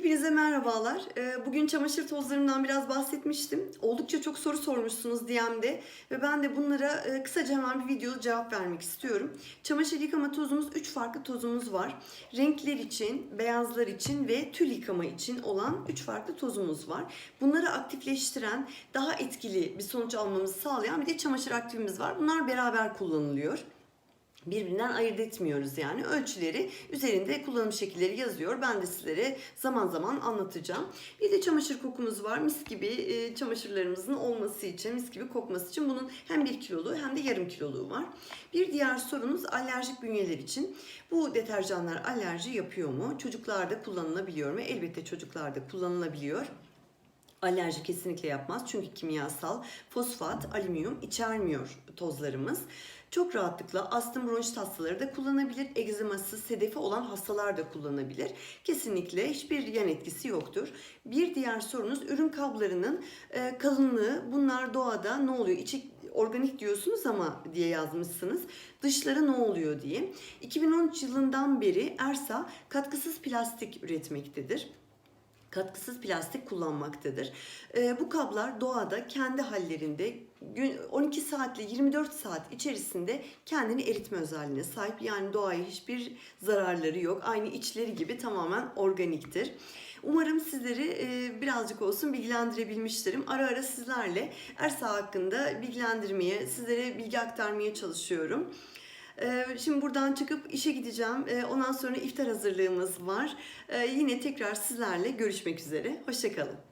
Hepinize merhabalar. Ee, Bugün çamaşır tozlarımdan biraz bahsetmiştim. Oldukça çok soru sormuşsunuz DM'de ve ben de bunlara e, kısaca hemen bir video cevap vermek istiyorum. Çamaşır yıkama tozumuz 3 farklı tozumuz var. Renkler için, beyazlar için ve tül yıkama için olan 3 farklı tozumuz var. Bunları aktifleştiren, daha etkili bir sonuç almamızı sağlayan bir de çamaşır aktifimiz var. Bunlar beraber kullanılıyor birbirinden ayırt etmiyoruz yani ölçüleri üzerinde kullanım şekilleri yazıyor. Ben de sizlere zaman zaman anlatacağım. Bir de çamaşır kokumuz var. Mis gibi e, çamaşırlarımızın olması için, mis gibi kokması için bunun hem bir kilolu hem de yarım kiloluğu var. Bir diğer sorunuz alerjik bünyeler için. Bu deterjanlar alerji yapıyor mu? Çocuklarda kullanılabiliyor mu? Elbette çocuklarda kullanılabiliyor. Alerji kesinlikle yapmaz çünkü kimyasal fosfat, alüminyum içermiyor tozlarımız. Çok rahatlıkla astım bronşit hastaları da kullanabilir. Egzaması, sedefi olan hastalar da kullanabilir. Kesinlikle hiçbir yan etkisi yoktur. Bir diğer sorunuz ürün kablarının e, kalınlığı. Bunlar doğada ne oluyor? İçi organik diyorsunuz ama diye yazmışsınız. Dışları ne oluyor diye. 2013 yılından beri ERSA katkısız plastik üretmektedir katkısız plastik kullanmaktadır. Ee, bu kablar doğada kendi hallerinde gün 12 saatle 24 saat içerisinde kendini eritme özelliğine sahip. Yani doğaya hiçbir zararları yok. Aynı içleri gibi tamamen organiktir. Umarım sizleri e, birazcık olsun bilgilendirebilmiştirim. Ara ara sizlerle ERSA hakkında bilgilendirmeye, sizlere bilgi aktarmaya çalışıyorum. Ee, Şimdi buradan çıkıp işe gideceğim. Ee, Ondan sonra iftar hazırlığımız var. Ee, Yine tekrar sizlerle görüşmek üzere. Hoşçakalın.